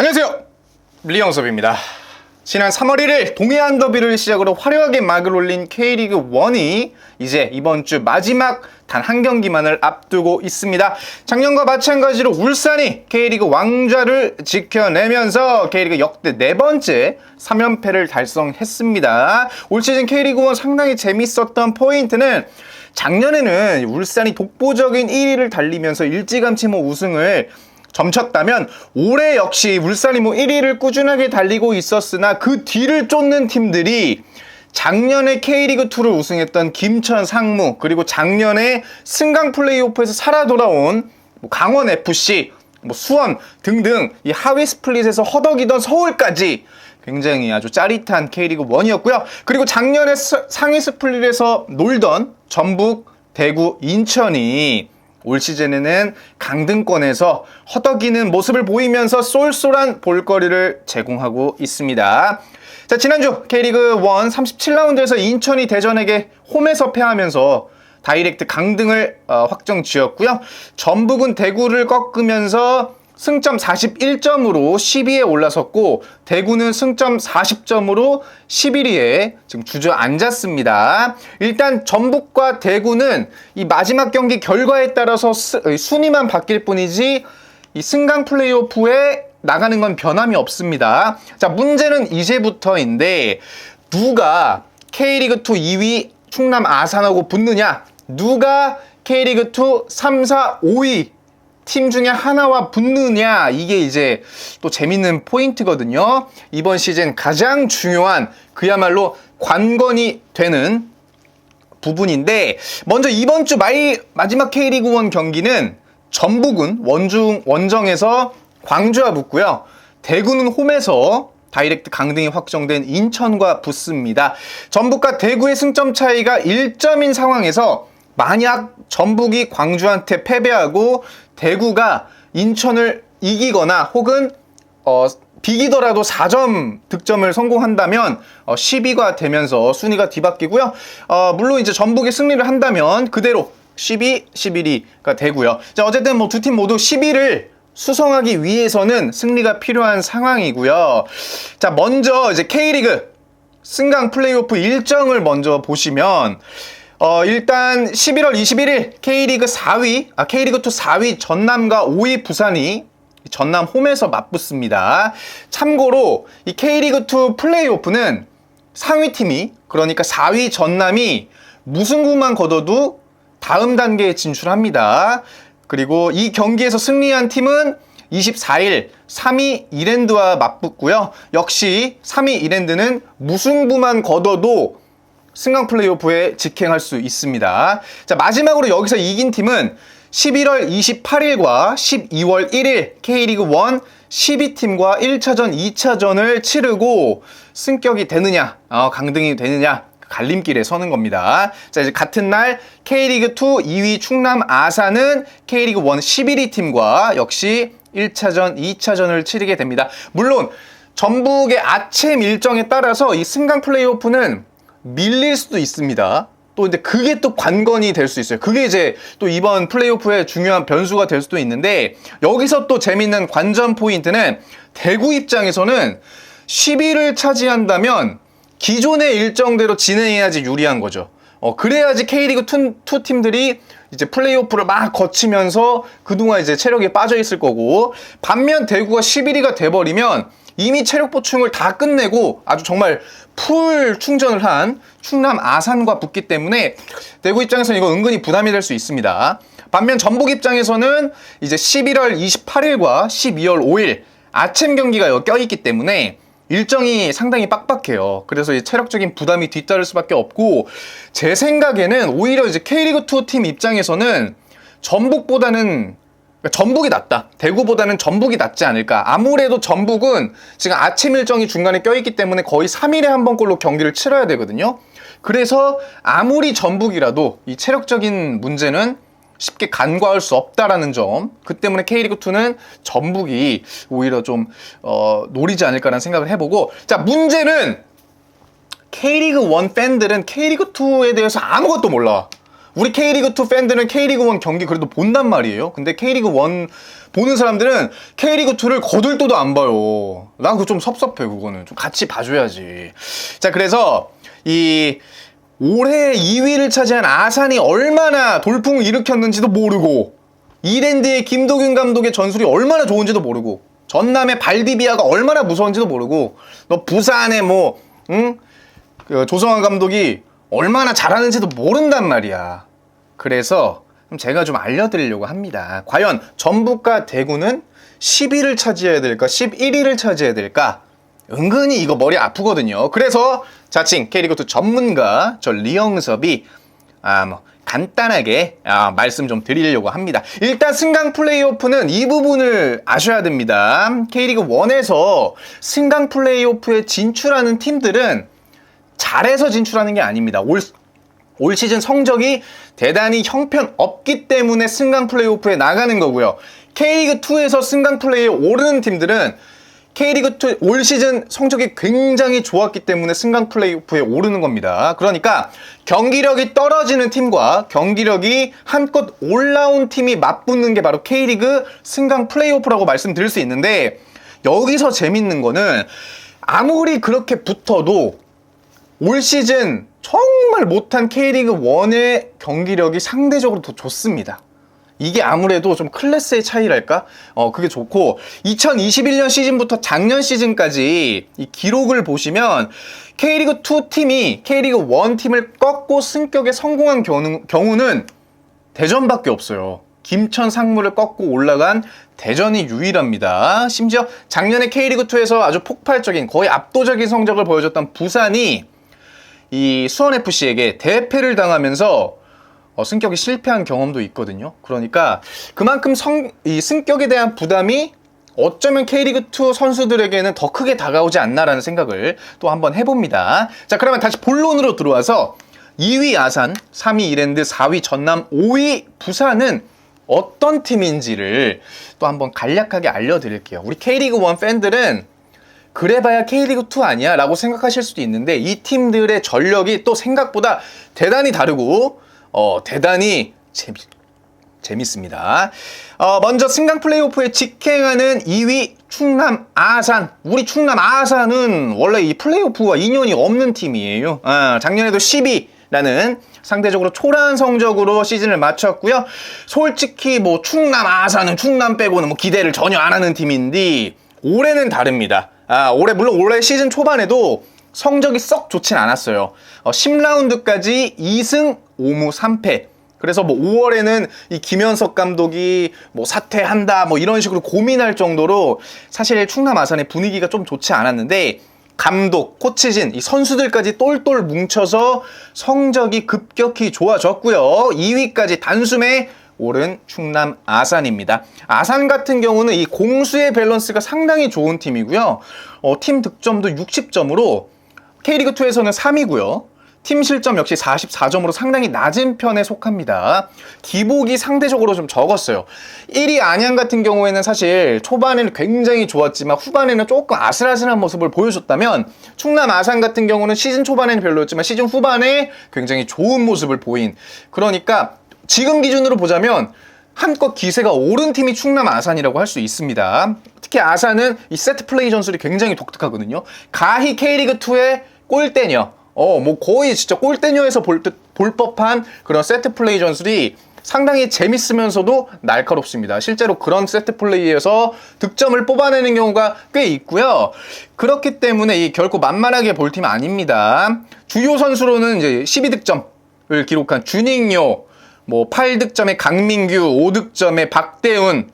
안녕하세요. 리영섭입니다. 지난 3월 1일 동해안 더비를 시작으로 화려하게 막을 올린 K리그 1이 이제 이번 주 마지막 단 한 경기만을 앞두고 있습니다. 작년과 마찬가지로 울산이 K리그 왕좌를 지켜내면서 K리그 역대 네 번째 3연패를 달성했습니다. 올 시즌 K리그 1 상당히 재밌었던 포인트는 작년에는 울산이 독보적인 1위를 달리면서 일찌감치 뭐 우승을 점쳤다면 올해 역시 울산이 뭐 1위를 꾸준하게 달리고 있었으나 그 뒤를 쫓는 팀들이 작년에 K리그2를 우승했던 김천 상무 그리고 작년에 승강 플레이오프에서 살아 돌아온 뭐 강원 FC, 뭐 수원 등등 이 하위 스플릿에서 허덕이던 서울까지 굉장히 아주 짜릿한 K리그 1이었고요. 그리고 작년에 스- 상위 스플릿에서 놀던 전북, 대구, 인천이 올 시즌에는 강등권에서 허덕이는 모습을 보이면서 쏠쏠한 볼거리를 제공하고 있습니다. 자, 지난주 K리그 1 37라운드에서 인천이 대전에게 홈에서 패하면서 다이렉트 강등을 어, 확정 지었고요. 전북은 대구를 꺾으면서 승점 41점으로 10위에 올라섰고 대구는 승점 40점으로 11위에 지금 주저앉았습니다. 일단 전북과 대구는 이 마지막 경기 결과에 따라서 스- 순위만 바뀔 뿐이지 이 승강 플레이오프에 나가는 건 변함이 없습니다. 자, 문제는 이제부터인데 누가 K리그2 2위 충남 아산하고 붙느냐? 누가 K리그2 3, 4, 5위 팀 중에 하나와 붙느냐 이게 이제 또 재밌는 포인트거든요. 이번 시즌 가장 중요한 그야말로 관건이 되는 부분인데 먼저 이번 주 마이, 마지막 K리그 1 경기는 전북은 원중 원정에서 광주와 붙고요. 대구는 홈에서 다이렉트 강등이 확정된 인천과 붙습니다. 전북과 대구의 승점 차이가 1점인 상황에서 만약 전북이 광주한테 패배하고 대구가 인천을 이기거나 혹은 어, 비기더라도 4점 득점을 성공한다면 어, 10위가 되면서 순위가 뒤바뀌고요. 어, 물론 이제 전북이 승리를 한다면 그대로 12, 11위가 되고요. 자, 어쨌든 뭐 두 팀 모두 10위를 수성하기 위해서는 승리가 필요한 상황이고요. 자, 먼저 이제 K리그 승강 플레이오프 일정을 먼저 보시면 어, 일단 11월 21일 K리그 4위, 아, K리그2 4위 전남과 5위 부산이 전남 홈에서 맞붙습니다. 참고로 이 K리그2 플레이오프는 상위 팀이 그러니까 4위 전남이 무승부만 거둬도 다음 단계에 진출합니다. 그리고 이 경기에서 승리한 팀은 24일 3위 이랜드와 맞붙고요. 역시 3위 이랜드는 무승부만 거둬도 승강 플레이오프에 직행할 수 있습니다. 자, 마지막으로 여기서 이긴 팀은 11월 28일과 12월 1일 K리그 1 12팀과 1차전, 2차전을 치르고 승격이 되느냐, 어, 강등이 되느냐, 갈림길에 서는 겁니다. 자, 이제 같은 날 K리그 2 2위 충남 아산은 K리그 1 11위 팀과 역시 1차전, 2차전을 치르게 됩니다. 물론 전북의 아침 일정에 따라서 이 승강 플레이오프는 밀릴 수도 있습니다. 또 근데 그게 또 관건이 될 수 있어요. 그게 이제 또 이번 플레이오프의 중요한 변수가 될 수도 있는데 여기서 또 재밌는 관전 포인트는 대구 입장에서는 10위를 차지한다면 기존의 일정대로 진행해야지 유리한 거죠. 어, 그래야지 K리그 2, 투 팀들이 이제 플레이오프를 막 거치면서 그동안 이제 체력이 빠져 있을 거고 반면 대구가 11위가 돼버리면 이미 체력 보충을 다 끝내고 아주 정말 풀 충전을 한 충남 아산과 붙기 때문에 대구 입장에서는 이거 은근히 부담이 될 수 있습니다. 반면 전북 입장에서는 이제 11월 28일과 12월 5일 아침 경기가 껴있기 때문에 일정이 상당히 빡빡해요. 그래서 이 체력적인 부담이 뒤따를 수밖에 없고 제 생각에는 오히려 이제 K리그 2 팀 입장에서는 전북보다는 그러니까 전북이 낫다. 대구보다는 전북이 낫지 않을까. 아무래도 전북은 지금 아침 일정이 중간에 껴있기 때문에 거의 3일에 한 번꼴로 경기를 치러야 되거든요. 그래서 아무리 전북이라도 이 체력적인 문제는 쉽게 간과할 수 없다라는 점. 그 때문에 K리그2는 전북이 오히려 좀, 어, 노리지 않을까라는 생각을 해보고. 자, 문제는 K리그 1 팬들은 K리그 2에 대해서 아무것도 몰라. 우리 K리그2 팬들은 K리그1 경기 그래도 본단 말이에요. 근데 K리그1 보는 사람들은 K리그2를 거들떠도 안 봐요. 나 그거 좀 섭섭해, 그거는. 좀 같이 봐줘야지. 자, 그래서 이 올해 2위를 차지한 아산이 얼마나 돌풍을 일으켰는지도 모르고 이랜드의 김도균 감독의 전술이 얼마나 좋은지도 모르고 전남의 발디비아가 얼마나 무서운지도 모르고 너 부산의 뭐 응? 그 조성환 감독이 얼마나 잘하는지도 모른단 말이야. 그래서 제가 좀 알려드리려고 합니다. 과연 전북과 대구는 10위를 차지해야 될까, 11위를 차지해야 될까? 은근히 이거 머리 아프거든요. 그래서 자칭 K리그2 전문가 저 리영섭이 아 뭐 간단하게 아, 말씀 좀 드리려고 합니다. 일단 승강 플레이오프는 이 부분을 아셔야 됩니다. K리그 1에서 승강 플레이오프에 진출하는 팀들은 잘해서 진출하는 게 아닙니다. 올, 올 시즌 성적이 대단히 형편없기 때문에 승강 플레이오프에 나가는 거고요. K리그2에서 승강 플레이에 오르는 팀들은 K리그2 올 시즌 성적이 굉장히 좋았기 때문에 승강 플레이오프에 오르는 겁니다. 그러니까 경기력이 떨어지는 팀과 경기력이 한껏 올라온 팀이 맞붙는 게 바로 K리그 승강 플레이오프라고 말씀드릴 수 있는데 여기서 재밌는 거는 아무리 그렇게 붙어도 올 시즌 정 말 못한 K리그 1의 경기력이 상대적으로 더 좋습니다. 이게 아무래도 좀 클래스의 차이랄까? 어, 그게 좋고, 2021년 시즌부터 작년 시즌까지 이 기록을 보시면, K리그 2 팀이 K리그 1 팀을 꺾고 승격에 성공한 경우, 경우는 대전밖에 없어요. 김천 상무를 꺾고 올라간 대전이 유일합니다. 심지어 작년에 K리그2에서 아주 폭발적인, 거의 압도적인 성적을 보여줬던 부산이 이 수원FC에게 대패를 당하면서 어, 승격이 실패한 경험도 있거든요. 그러니까 그만큼 성, 이 승격에 대한 부담이 어쩌면 K리그2 선수들에게는 더 크게 다가오지 않나라는 생각을 또 한번 해봅니다. 자, 그러면 다시 본론으로 들어와서 2위 아산, 3위 이랜드, 4위 전남, 5위 부산은 어떤 팀인지를 또 한번 간략하게 알려드릴게요. 우리 K리그1 팬들은 그래봐야 K리그2 아니야? 라고 생각하실 수도 있는데 이 팀들의 전력이 또 생각보다 대단히 다르고 어, 대단히 재미, 재밌습니다. 어, 먼저 승강 플레이오프에 직행하는 2위 충남 아산. 우리 충남 아산은 원래 이 플레이오프와 인연이 없는 팀이에요. 아, 작년에도 10위라는 상대적으로 초라한 성적으로 시즌을 마쳤고요. 솔직히 뭐 충남 아산은 충남 빼고는 뭐 기대를 전혀 안 하는 팀인데 올해는 다릅니다. 아, 올해 물론 올해 시즌 초반에도 성적이 썩 좋진 않았어요. 어, 10라운드까지 2승 5무 3패. 그래서 뭐 5월에는 이 김현석 감독이 뭐 사퇴한다 뭐 이런 식으로 고민할 정도로 사실 충남 아산의 분위기가 좀 좋지 않았는데 감독, 코치진, 이 선수들까지 똘똘 뭉쳐서 성적이 급격히 좋아졌고요. 2위까지 단숨에 오른 충남 아산입니다. 아산 같은 경우는 이 공수의 밸런스가 상당히 좋은 팀이고요. 어, 팀 득점도 60점으로 K리그2에서는 3위고요. 팀 실점 역시 44점으로 상당히 낮은 편에 속합니다. 기복이 상대적으로 좀 적었어요. 1위 안양 같은 경우에는 사실 초반에는 굉장히 좋았지만 후반에는 조금 아슬아슬한 모습을 보여줬다면 충남 아산 같은 경우는 시즌 초반에는 별로였지만 시즌 후반에 굉장히 좋은 모습을 보인 그러니까 지금 기준으로 보자면 한껏 기세가 오른 팀이 충남 아산이라고 할 수 있습니다. 특히 아산은 이 세트 플레이 전술이 굉장히 독특하거든요. 가히 K리그2의 골대녀, 어, 뭐 거의 진짜 골대녀에서 볼, 볼 법한 그런 세트 플레이 전술이 상당히 재밌으면서도 날카롭습니다. 실제로 그런 세트 플레이에서 득점을 뽑아내는 경우가 꽤 있고요. 그렇기 때문에 이 결코 만만하게 볼 팀 아닙니다. 주요 선수로는 이제 12득점을 기록한 주닝요, 뭐 8득점의 강민규, 5득점의 박대훈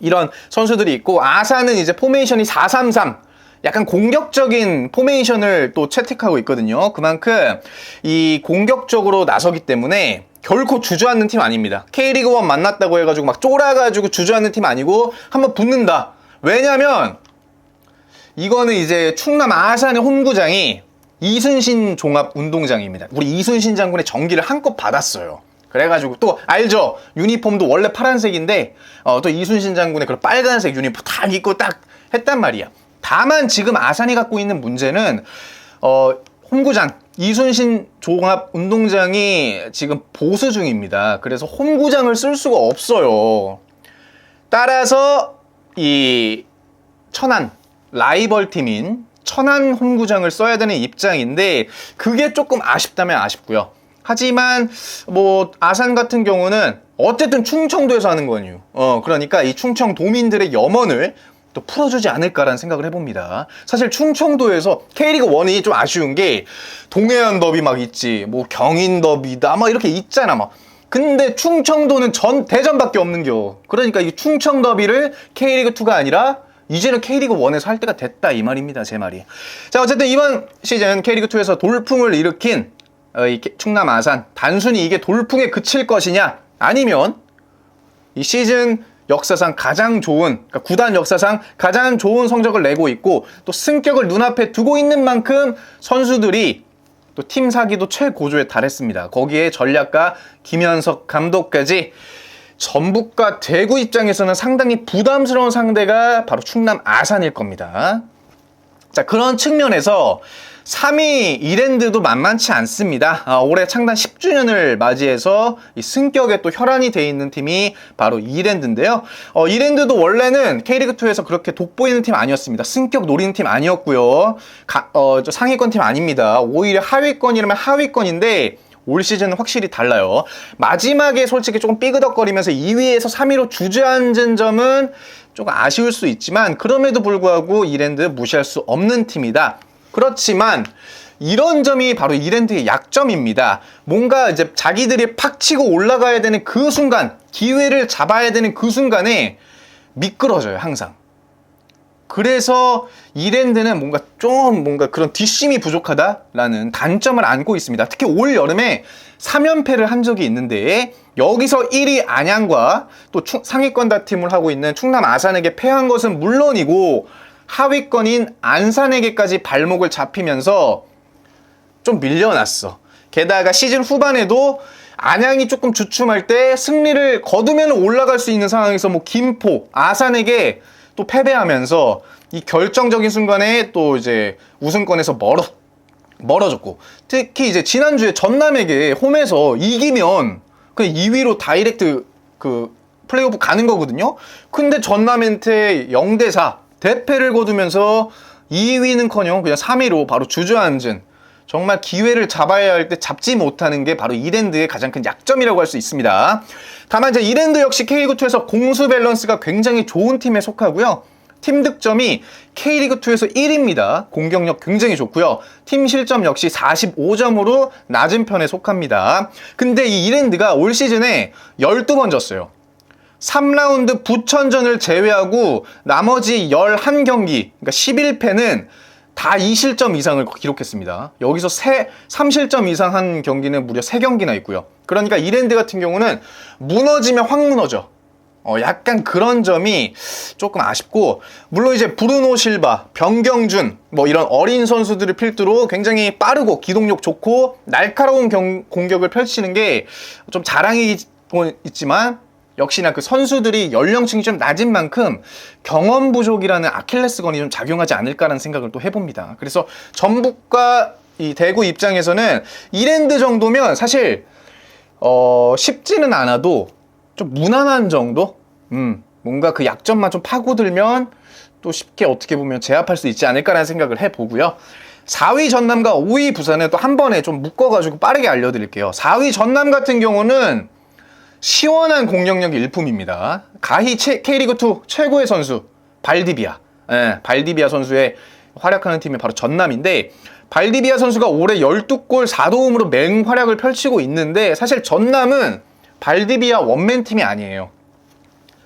이런 선수들이 있고 아산은 이제 포메이션이 433 약간 공격적인 포메이션을 또 채택하고 있거든요. 그만큼 이 공격적으로 나서기 때문에 결코 주저앉는 팀 아닙니다. K리그 1 만났다고 해가지고 막 쫄아가지고 주저앉는 팀 아니고 한번 붙는다. 왜냐면 이거는 이제 충남 아산의 홈구장이 이순신 종합 운동장입니다. 우리 이순신 장군의 전기를 한껏 받았어요. 그래가지고 또 알죠? 유니폼도 원래 파란색인데 어, 또 이순신 장군의 그런 빨간색 유니폼 딱 입고 딱 했단 말이야. 다만 지금 아산이 갖고 있는 문제는 어, 홈구장 이순신 종합 운동장이 지금 보수 중입니다. 그래서 홈구장을 쓸 수가 없어요. 따라서 이 천안 라이벌 팀인 천안 홈구장을 써야 되는 입장인데 그게 조금 아쉽다면 아쉽고요. 하지만 뭐 아산 같은 경우는 어쨌든 충청도에서 하는 거니요. 어 그러니까 이 충청 도민들의 염원을 또 풀어주지 않을까라는 생각을 해봅니다. 사실 충청도에서 K리그 1이 좀 아쉬운 게 동해안 더비 막 있지, 뭐 경인 더비다, 막 이렇게 있잖아, 막. 근데 충청도는 전 대전밖에 없는겨. 그러니까 이 충청 더비를 K리그 2가 아니라 이제는 K리그 1에서 할 때가 됐다 이 말입니다, 제 말이. 자, 어쨌든 이번 시즌 K리그 2에서 돌풍을 일으킨 충남 아산 단순히 이게 돌풍에 그칠 것이냐 아니면 이 시즌 역사상 가장 좋은 그러니까 구단 역사상 가장 좋은 성적을 내고 있고 또 승격을 눈앞에 두고 있는 만큼 선수들이 또 팀 사기도 최고조에 달했습니다. 거기에 전략가 김현석 감독까지 전북과 대구 입장에서는 상당히 부담스러운 상대가 바로 충남 아산일 겁니다. 자, 그런 측면에서 3위 이랜드도 만만치 않습니다. 아, 올해 창단 10주년을 맞이해서 이 승격에 또 혈안이 돼 있는 팀이 바로 이랜드인데요. 어, 이랜드도 원래는 K리그2에서 그렇게 돋보이는 팀 아니었습니다. 승격 노리는 팀 아니었고요. 가, 어, 저 상위권 팀 아닙니다. 오히려 하위권이라면 하위권인데 올 시즌은 확실히 달라요. 마지막에 솔직히 조금 삐그덕거리면서 2위에서 3위로 주저앉은 점은 조금 아쉬울 수 있지만 그럼에도 불구하고 이랜드 무시할 수 없는 팀이다. 그렇지만 이런 점이 바로 이랜드의 약점입니다. 뭔가 이제 자기들이 팍 치고 올라가야 되는 그 순간, 기회를 잡아야 되는 그 순간에 미끄러져요, 항상. 그래서 이랜드는 뭔가 좀 뭔가 그런 뒷심이 부족하다라는 단점을 안고 있습니다. 특히 올 여름에 3연패를 한 적이 있는데 여기서 1위 안양과 또 상위권 다팀을 하고 있는 충남 아산에게 패한 것은 물론이고 하위권인 안산에게까지 발목을 잡히면서 좀 밀려났어. 게다가 시즌 후반에도 안양이 조금 주춤할 때 승리를 거두면 올라갈 수 있는 상황에서 뭐 김포, 아산에게 또 패배하면서 이 결정적인 순간에 또 이제 우승권에서 멀어 멀어졌고 특히 이제 지난주에 전남에게 홈에서 이기면 그 2위로 다이렉트 그 플레이오프 가는 거거든요. 근데 전남한테 0대 4 대패를 거두면서 2위는커녕 그냥 3위로 바로 주저앉은 정말 기회를 잡아야 할 때 잡지 못하는 게 바로 이랜드의 가장 큰 약점이라고 할 수 있습니다. 다만 이제 이랜드 역시 K리그2에서 공수 밸런스가 굉장히 좋은 팀에 속하고요. 팀 득점이 K리그2에서 1위입니다. 공격력 굉장히 좋고요. 팀 실점 역시 45점으로 낮은 편에 속합니다. 근데 이 이랜드가 올 시즌에 12번 졌어요. 3라운드 부천전을 제외하고 나머지 11경기, 그러니까 11패는 다 2실점 이상을 기록했습니다. 여기서 세, 3실점 이상 한 경기는 무려 3경기나 있고요. 그러니까 이랜드 같은 경우는 무너지면 확 무너져. 어, 약간 그런 점이 조금 아쉽고, 물론 이제 브루노 실바, 변경준, 뭐 이런 어린 선수들을 필두로 굉장히 빠르고 기동력 좋고 날카로운 경, 공격을 펼치는 게 좀 자랑이 있지만 역시나 그 선수들이 연령층이 좀 낮은 만큼 경험 부족이라는 아킬레스건이 좀 작용하지 않을까라는 생각을 또 해봅니다. 그래서 전북과 이 대구 입장에서는 이랜드 정도면 사실 어 쉽지는 않아도 좀 무난한 정도? 음, 뭔가 그 약점만 좀 파고들면 또 쉽게 어떻게 보면 제압할 수 있지 않을까라는 생각을 해보고요. 4위 전남과 5위 부산은 또한 번에 좀 묶어가지고 빠르게 알려드릴게요. 4위 전남 같은 경우는 시원한 공격력 일품입니다. 가히 K리그2 최고의 선수 발디비아. 예, 발디비아 선수의 활약하는 팀이 바로 전남인데 발디비아 선수가 올해 12골 4도움으로 맹활약을 펼치고 있는데 사실 전남은 발디비아 원맨 팀이 아니에요.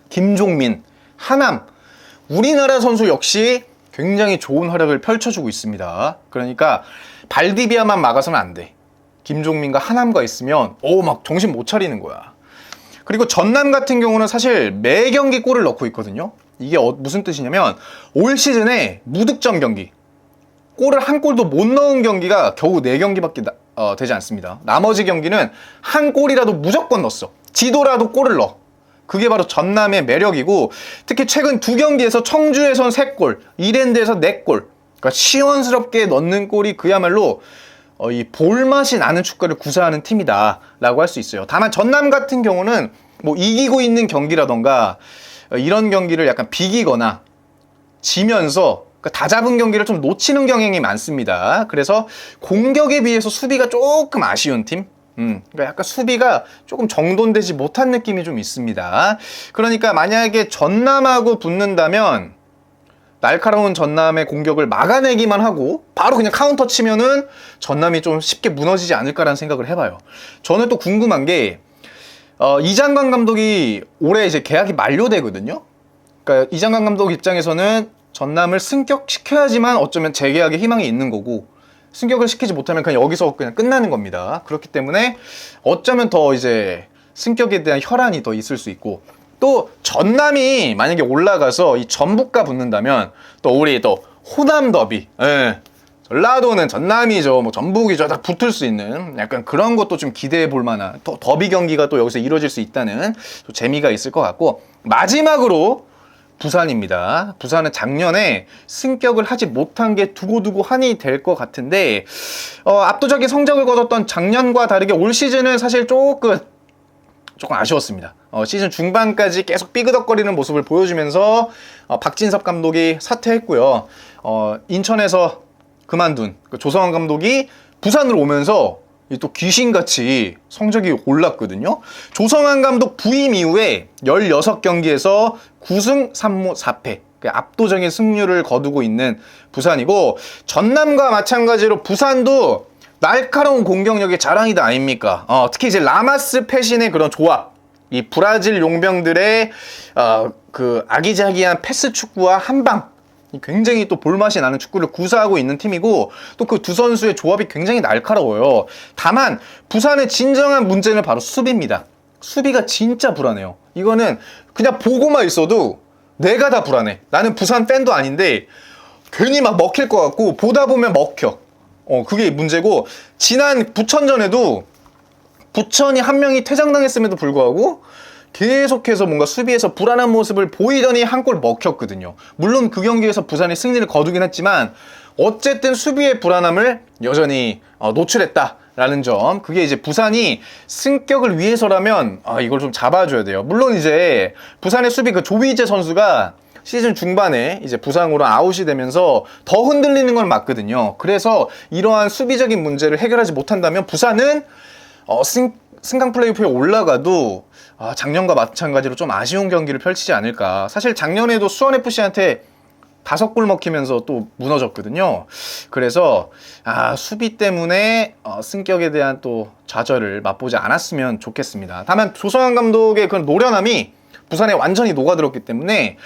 김종민, 하남, 우리나라 선수 역시 굉장히 좋은 활약을 펼쳐주고 있습니다. 그러니까 발디비아만 막아서는 안 돼. 김종민과 하남과 있으면 오 막 정신 못 차리는 거야. 그리고 전남 같은 경우는 사실 매 경기 골을 넣고 있거든요. 이게 어, 무슨 뜻이냐면 올 시즌에 무득점 경기 골을 한 골도 못 넣은 경기가 겨우 4경기밖에 어, 되지 않습니다. 나머지 경기는 한 골이라도 무조건 넣었어. 지도라도 골을 넣어. 그게 바로 전남의 매력이고 특히 최근 두 경기에서 청주에선 3골, 이랜드에서 4골. 그러니까 시원스럽게 넣는 골이 그야말로 어, 이 볼맛이 나는 축구를 구사하는 팀이다라고 할 수 있어요. 다만 전남 같은 경우는 뭐 이기고 있는 경기라던가 어, 이런 경기를 약간 비기거나 지면서 그러니까 다 잡은 경기를 좀 놓치는 경향이 많습니다. 그래서 공격에 비해서 수비가 조금 아쉬운 팀. 음, 그러니까 약간 수비가 조금 정돈되지 못한 느낌이 좀 있습니다. 그러니까 만약에 전남하고 붙는다면 날카로운 전남의 공격을 막아내기만 하고 바로 그냥 카운터 치면은 전남이 좀 쉽게 무너지지 않을까라는 생각을 해봐요. 저는 또 궁금한 게 어, 이장관 감독이 올해 이제 계약이 만료되거든요. 그러니까 이장관 감독 입장에서는 전남을 승격시켜야지만 어쩌면 재계약의 희망이 있는 거고 승격을 시키지 못하면 그냥 여기서 그냥 끝나는 겁니다. 그렇기 때문에 어쩌면 더 이제 승격에 대한 혈안이 더 있을 수 있고 또 전남이 만약에 올라가서 이 전북과 붙는다면 또 우리 또 호남 더비 예. 전라도는 전남이죠 뭐 전북이죠 딱 붙을 수 있는 약간 그런 것도 좀 기대해 볼 만한 더, 더비 경기가 또 여기서 이루어질 수 있다는 또 재미가 있을 것 같고 마지막으로 부산입니다. 부산은 작년에 승격을 하지 못한 게 두고두고 한이 될 것 같은데 어, 압도적인 성적을 거뒀던 작년과 다르게 올 시즌은 사실 조금 조금 아쉬웠습니다. 어, 시즌 중반까지 계속 삐그덕거리는 모습을 보여주면서 어, 박진섭 감독이 사퇴했고요. 어, 인천에서 그만둔 그 조성환 감독이 부산으로 오면서 이또 귀신같이 성적이 올랐거든요. 조성환 감독 부임 이후에 16경기에서 9승 3무 4패. 그 압도적인 승률을 거두고 있는 부산이고 전남과 마찬가지로 부산도 날카로운 공격력의 자랑이다 아닙니까? 어, 특히 이제 라마스 패신의 그런 조합, 이 브라질 용병들의 어, 그 아기자기한 패스 축구와 한방 굉장히 또 볼맛이 나는 축구를 구사하고 있는 팀이고 또 그 두 선수의 조합이 굉장히 날카로워요. 다만 부산의 진정한 문제는 바로 수비입니다. 수비가 진짜 불안해요. 이거는 그냥 보고만 있어도 내가 다 불안해. 나는 부산 팬도 아닌데 괜히 막 먹힐 것 같고 보다 보면 먹혀. 어 그게 문제고 지난 부천전에도 부천이 한 명이 퇴장당했음에도 불구하고 계속해서 뭔가 수비에서 불안한 모습을 보이더니 한 골 먹혔거든요. 물론 그 경기에서 부산이 승리를 거두긴 했지만 어쨌든 수비의 불안함을 여전히 어, 노출했다 라는 점. 그게 이제 부산이 승격을 위해서라면 아, 이걸 좀 잡아줘야 돼요. 물론 이제 부산의 수비 그 조비제 선수가 시즌 중반에 이제 부상으로 아웃이 되면서 더 흔들리는 건 맞거든요. 그래서 이러한 수비적인 문제를 해결하지 못한다면 부산은 어, 승, 승강 플레이오프에 올라가도 아, 작년과 마찬가지로 좀 아쉬운 경기를 펼치지 않을까. 사실 작년에도 수원FC한테 다섯 골 먹히면서 또 무너졌거든요. 그래서 아, 수비 때문에 어, 승격에 대한 또 좌절을 맛보지 않았으면 좋겠습니다. 다만 조성환 감독의 그런 노련함이 부산에 완전히 녹아들었기 때문에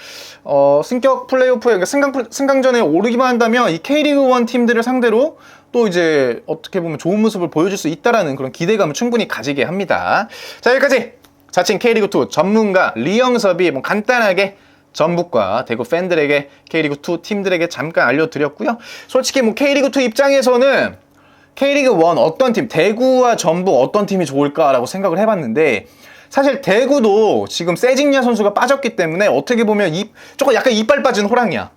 어, 승격 플레이오프에 승강 플- 승강전에 오르기만 한다면 이 K리그 1 팀들을 상대로 또 이제 어떻게 보면 좋은 모습을 보여줄 수 있다라는 그런 기대감을 충분히 가지게 합니다. 자 여기까지 자칭 K리그 2 전문가 리영섭이 뭐 간단하게 전북과 대구 팬들에게 K리그 2 팀들에게 잠깐 알려드렸고요. 솔직히 뭐 K리그 2 입장에서는 K리그 1 어떤 팀, 대구와 전북 어떤 팀이 좋을까라고 생각을 해봤는데 사실 대구도 지금 세징야 선수가 빠졌기 때문에 어떻게 보면 입, 조금 약간 이빨 빠진 호랑이야.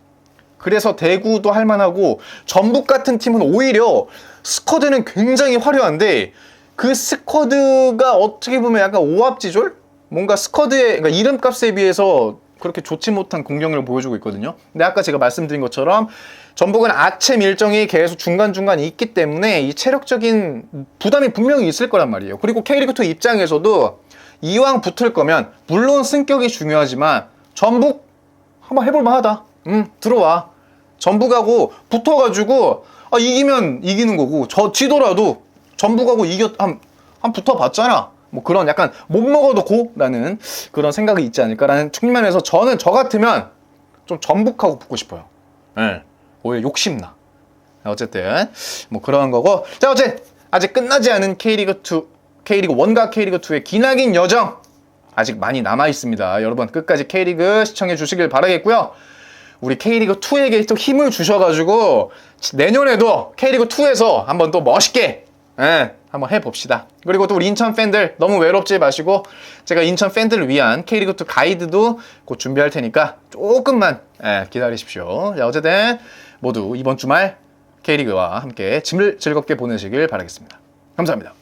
그래서 대구도 할만하고 전북 같은 팀은 오히려 스쿼드는 굉장히 화려한데 그 스쿼드가 어떻게 보면 약간 오합지졸? 뭔가 스쿼드의 그러니까 이름값에 비해서 그렇게 좋지 못한 공격력을 보여주고 있거든요. 근데 아까 제가 말씀드린 것처럼 전북은 아침 일정이 계속 중간중간 있기 때문에 이 체력적인 부담이 분명히 있을 거란 말이에요. 그리고 K리그2 입장에서도 이왕 붙을 거면 물론 승격이 중요하지만 전북 한번 해볼 만 하다. 음, 들어와. 전북하고 붙어가지고 아, 이기면 이기는 거고 저 지더라도 전북하고 이겼 한, 한 붙어봤잖아. 뭐 그런 약간 못 먹어도 고라는 그런 생각이 있지 않을까라는 측면에서 저는 저 같으면 좀 전북하고 붙고 싶어요. 예. 오히려 욕심나. 어쨌든 뭐 그런 거고 자 어째 아직 끝나지 않은 K리그 2 K리그 1과 K리그 2의 기나긴 여정 아직 많이 남아 있습니다. 여러분 끝까지 K리그 시청해 주시길 바라겠고요. 우리 K리그 2에게 또 힘을 주셔가지고 내년에도 K리그 2에서 한번 또 멋있게 예, 한번 해봅시다. 그리고 또 우리 인천 팬들 너무 외롭지 마시고 제가 인천 팬들을 위한 K리그 2 가이드도 곧 준비할 테니까 조금만 예, 기다리십시오. 자, 어쨌든 모두 이번 주말 K리그와 함께 즐겁게 보내시길 바라겠습니다. 감사합니다.